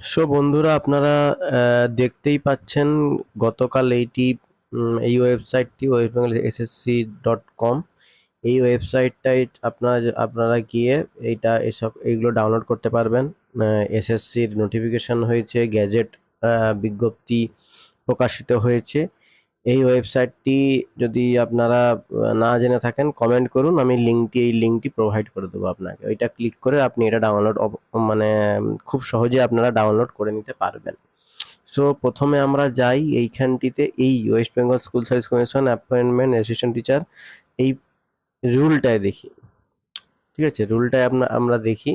So বন্ধুরা, আপনারা দেখতেই পাচ্ছেন গতকাল এইটি এই ওয়েবসাইটটি West Bengal SSC dot com এই ওয়েবসাইটটাই আপনারা আপনারা গিয়ে এইটা, এসব, এইগুলো ডাউনলোড করতে পারবেন। এসএসসির নোটিফিকেশন হয়েছে গ্যাজেট বিজ্ঞপ্তি প্রকাশিত হয়েছে। এই ওয়েবসাইটটি যদি আপনারা না জেনে থাকেন কমেন্ট করুন, আমি লিঙ্কটি এই লিঙ্কটি প্রোভাইড করে দেবো আপনাকে। ওইটা ক্লিক করে আপনি এটা ডাউনলোড মানে খুব সহজে আপনারা ডাউনলোড করে নিতে পারবেন। সো প্রথমে আমরা যাই এইখানটিতে, এই West Bengal school service commission appointment assistant teacher এই রুলটায় দেখি। ঠিক আছে? রুলটায় আমরা আমরা দেখি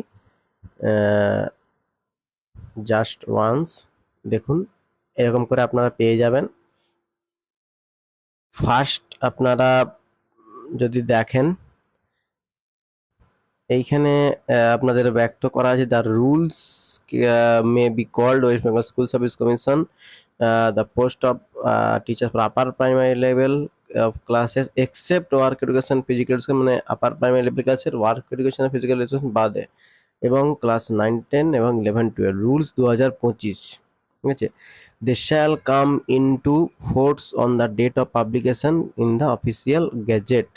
জাস্ট ওয়ান্স দেখুন, এরকম করে আপনারা পেয়ে যাবেন। ফার্স্ট আপনারা যদি দেখেন, এইখানে আপনাদের ব্যক্ত করা আছে the rules may be called West Bengal school service commission the post of teacher for upper primary level of classes except work education physical education মানে আপার প্রাইমারি লেভেল ক্লাসের ওয়ার্ক এডুকেশন ফিজিক্যাল এডুকেশন বাদে। এবং class nine ten এবং eleven twelve rules দু হাজার পঁচিশ। ঠিক আছে? They shall come into force on the date of publication in the official gazette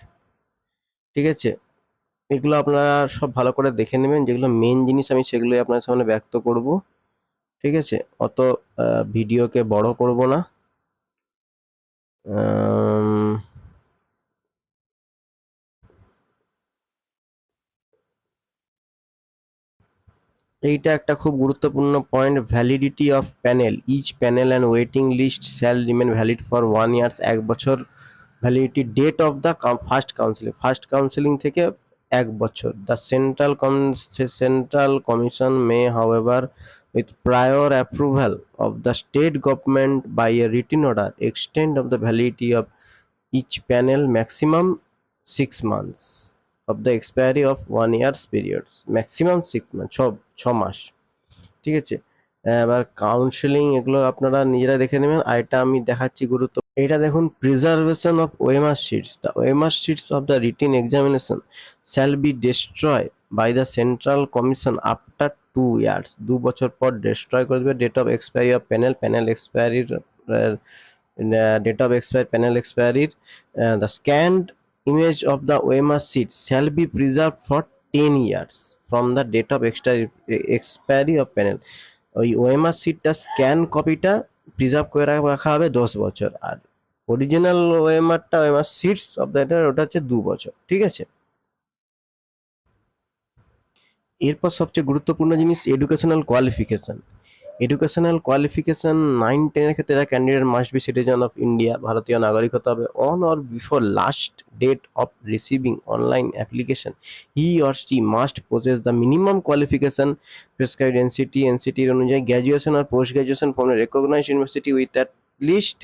ঠিক আছে? এগুলো আপনারা সব ভালো করে দেখে নেবেন। যেগুলো মেন জিনিস আমি সেগুলোই আপনার সামনে ব্যক্ত করব। ঠিক আছে? অত ভিডিওকে বড় করব না। এইটা একটা খুব গুরুত্বপূর্ণ point validity of panel each panel and waiting list shall remain valid for one years এক বছর। Validity date of the first counselling first counselling থেকে এক বছর। The central central commission may however with prior approval of the state government by a written order extent of the validity of each panel maximum six months. Of the expiry of one year's periods, maximum six months, ছ মাস। ঠিক আছে? এবার counselling এগুলো আপনারা নিজেরা দেখে নেবেন। আর এটা আমি দেখাচ্ছি গুরুত্ব। এটা দেখুন preservation of OMR sheets the OMR sheets of the written examination shall be destroy by the central commission after two years দু বছর পর ডেস্ট্রয় করে দেবে। Date of expiry of panel panel এক্সপায়ারির date of expire panel এক্সপায়ারির the scanned image of the OMR sheet shall be preserve for ten years from the date of expiry of panel ওই OMR সিটটা scan কপিটা preserve করে রাখা- হবে দশ বছর। আর original ওএমআরটা ওএমআর সিটস অফ দ্যাট ওটা হচ্ছে দু বছর। ঠিক আছে? এরপর সবচেয়ে গুরুত্বপূর্ণ জিনিস educational qualification educational qualification nine টেনের ক্ষেত্রে এরা candidate must be citizen of India ভারতীয় নাগরিক হতে হবে on or before last date of receiving online application he or she must possess the minimum qualification prescribe NCT এনসিটির অনুযায়ী graduation R post graduation from recognise university with at least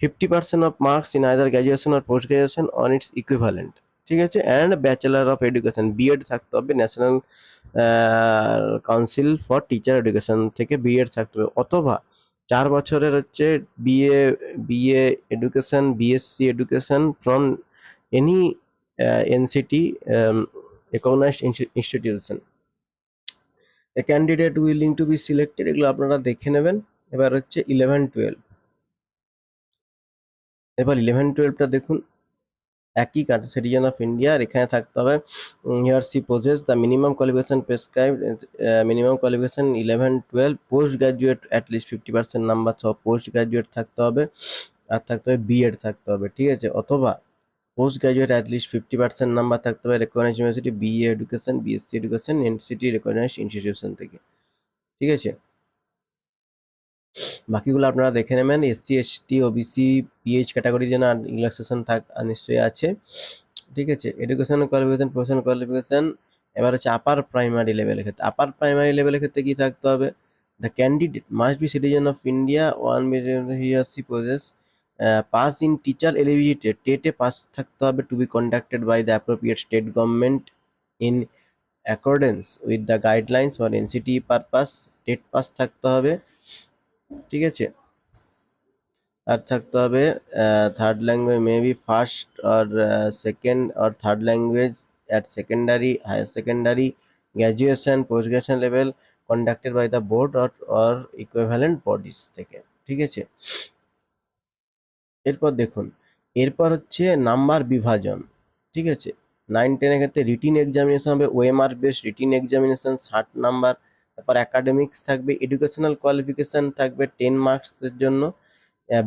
fifty percent of marks in either graduation R post graduation on its equivalent ঠিক আছে? And bachelor of education BEd থাকতে হবে national council for teacher education থেকে B Ed থাকতে হবে। অথবা চার বছরের হচ্ছে BA BA education BSc education from any NCT recognised institution a candidate willing to be selected এগুলো আপনারা দেখে নেবেন। এবার হচ্ছে ইলেভেন টুয়েলভ এবার ইলেভেন টুয়েলভটা দেখুন। একই সিটিজেন অফ ইন্ডিয়া আর এখানে থাকতে হবে here she possess the minimum qualification prescribe minimum qualification eleven twelve post graduate at least fifty percent number সহ পোস্ট গ্রাজুয়েট থাকতে হবে, আর থাকতে হবে বিএড থাকতে হবে, ঠিক আছে? অথবা post graduate at least fifty percent number থাকতে হবে recognise university BA education BSc education NCT recognise institution থেকে, ঠিক আছে? বাকিগুলো আপনারা দেখে নেবেন SC ST OBC PH category যেন রিল্যাক্সেশন থাক নিশ্চয়ই আছে। ঠিক আছে? এডুকেশন কোয়ালিফিকেশন প্রফেশনাল কোয়ালিফিকেশন এবার হচ্ছে আপার প্রাইমারি লেভেলের ক্ষেত্রে। আপার প্রাইমারি লেভেলের ক্ষেত্রে কি থাকতে হবে? The candidate must be citizen of India one he or she possess pass in teacher eligibility Tete pass থাকতে হবে to be conducted by the appropriate state government in accordance with the guidelines for NCT purpose TET pass থাকতে হবে। ঠিক আছে? আর থাকতে হবে third language maybe first আর second R third language at secondary higher secondary graduation post graduation level conducted by the board or or equivalent bodies থেকে, ঠিক আছে? এরপর দেখুন, এরপর হচ্ছে নাম্বার বিভাজন, ঠিক আছে? নাইন টেনের ক্ষেত্রে রিটিন এক্সামিনেশন হবে ওএমআর বেস রিটিন এক্সামিনেশন ষাট নাম্বার তারপর একাডেমিক্স থাকবে এডুকেশনাল কোয়ালিফিকেশান থাকবে টেন মার্কসের জন্য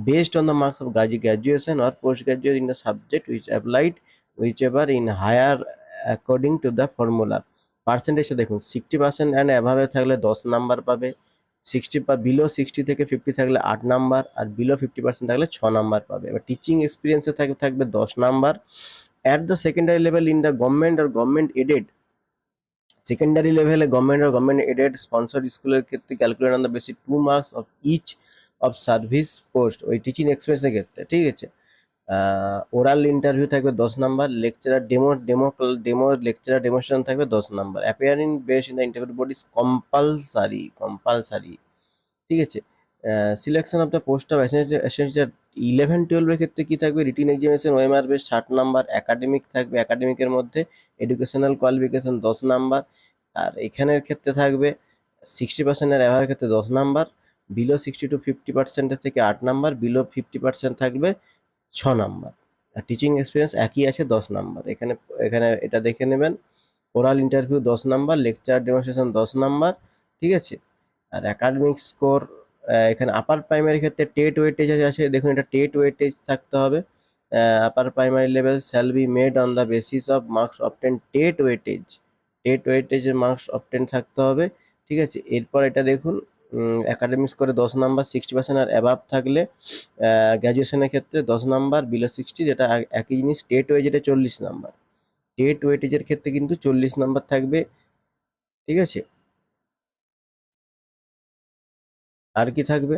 based on the marks of Gazi graduation or post graduate in the subject which applied whichever in higher according to the formula পার্সেন্টেজটা দেখুন sixty percent and অ্যাভাবে থাকলে দশ নাম্বার পাবে সিক্সটি বা বিলো সিক্সটি থেকে ফিফটি থাকলে আট নাম্বার আর বিলো ফিফটি পার্সেন্ট থাকলে ছ নাম্বার পাবে। এবার টিচিং এক্সপিরিয়েন্সে থাকবে থাকবে দশ number at the secondary level in the government R government aided secondary লেভেলে গভর্নমেন্ট আর গভর্নমেন্ট এডেড স্পন্সর স্কুলের ক্ষেত্রে calculate on the basic two marks of each of service post ওই টিচিং এক্সপিরিয়েন্সের ক্ষেত্রে, ঠিক আছে? ওরাল ইন্টারভিউ থাকবে দশ number lecturer demo demo demo lecturer demonstration থাকবে দশ number appearing base in the interview bodies compulsory compulsory ঠিক আছে? Selection of the post of essential eleven টুয়েলভের ক্ষেত্রে কী থাকবে? রিটিন এক্সামিনেশন ওএমআর বেস ষাট নাম্বার একাডেমিক থাকবে। একাডেমিকের মধ্যে এডুকেশনাল কোয়ালিফিকেশন দশ নাম্বার আর এখানের ক্ষেত্রে থাকবে সিক্সটি পার্সেন্টের অ্যাভারের ক্ষেত্রে দশ number below sixty to fifty পার্সেন্টের থেকে আট নাম্বার বিলো ফিফটি পার্সেন্ট থাকবে ছ নাম্বার আর টিচিং এক্সপিরিয়েন্স একই আছে, দশ নাম্বার এখানে এখানে এটা দেখে নেবেন। ওরাল ইন্টারভিউ দশ নাম্বার লেকচার ডেমনস্ট্রেশন দশ নাম্বার ঠিক আছে? আর একাডেমিক স্কোর এখানে আপার প্রাইমারি ক্ষেত্রে টেট ওয়েটেজ আছে দেখুন, এটা টেট ওয়েটেজ থাকতে হবে। Upper primary level shall be made on the basis of marks obtain TET weightage TET ওয়েটেজের marks obtain থাকতে হবে, ঠিক আছে? এরপর এটা দেখুন একাডেমিক্স করে দশ নাম্বার সিক্সটি পার্সেন্ট আর অ্যাবাভ থাকলে গ্র্যাজুয়েশনের ক্ষেত্রে দশ নাম্বার বিলো সিক্সটি যেটা একই জিনিস, টেট ওয়েজেটে চল্লিশ নাম্বার টেট ওয়েটেজের ক্ষেত্রে কিন্তু চল্লিশ নাম্বার থাকবে, ঠিক আছে? আর কি থাকবে?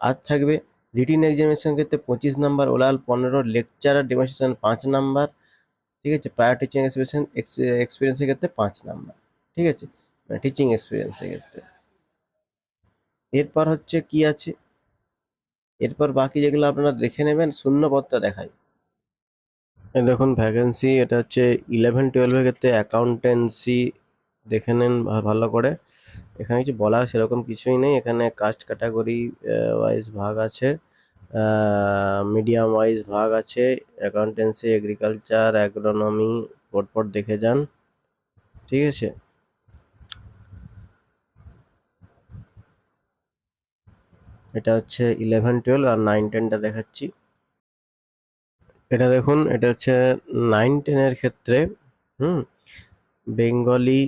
আর থাকবে রিটিন এক্সামিনেশন ক্ষেত্রে পঁচিশ নাম্বার ওলাল পনেরো লেকচারার ডেমনস্ট্রেশন পাঁচ নাম্বার, ঠিক আছে? প্রায়র টিচিং এক্সপিরিয়েশন এক্সপিরিয়েন্সের ক্ষেত্রে পাঁচ নাম্বার, ঠিক আছে? টিচিং এক্সপিরিয়েন্সের ক্ষেত্রে। এরপর হচ্ছে কি আছে? এরপর বাকি যেগুলো আপনারা দেখে নেবেন দেখাই। এই দেখুন ভ্যাকেন্সি এটা হচ্ছে ইলেভেন টুয়েলভের ক্ষেত্রে অ্যাকাউন্টেন্সি দেখে নেন ভালো করে। এখানে কিছু বলা সেরকম কিছুই নেই। এখানে কাস্ট ক্যাটাগরি ওয়াইজ ভাগ আছে মিডিয়াম ওয়াইজ ভাগ আছে। অ্যাকাউন্টেন্সি এগ্রিকালচার অ্যাগ্রোনমি পরপর দেখে যান। ঠিক আছে? এটা হচ্ছে ইলেভেন টুয়েলভ আর নাইন টেনটা দেখাচ্ছি। এটা দেখুন, এটা হচ্ছে নাইন টেনের ক্ষেত্রে, হুম বেঙ্গলি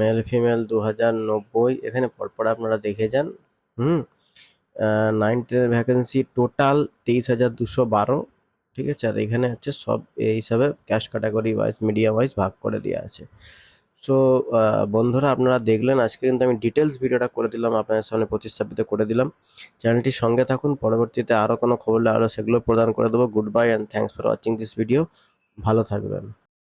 মেল ফিমেল দু হাজার নব্বই, এখানে পরপর আপনারা দেখে যান। হুম নাইন টেনের ভ্যাকেন্সি টোটাল তেইশ হাজার দুশো বারো, ঠিক আছে? আর এখানে হচ্ছে সব এই হিসাবে caste category wise media wise ভাগ করে দেওয়া আছে। সো বন্ধুরা, আপনারা দেখলেন, আজকে কিন্তু আমি ডিটেলস ভিডিওটা করে দিলাম, আপনাদের সামনে প্রতিস্থাপিত করে দিলাম। চ্যানেলটির সঙ্গে থাকুন, পরবর্তীতে আরও কোনো খবর আরও সেগুলো প্রদান করে দেবো। Good bye and thanks for watching this video ভালো থাকবেন।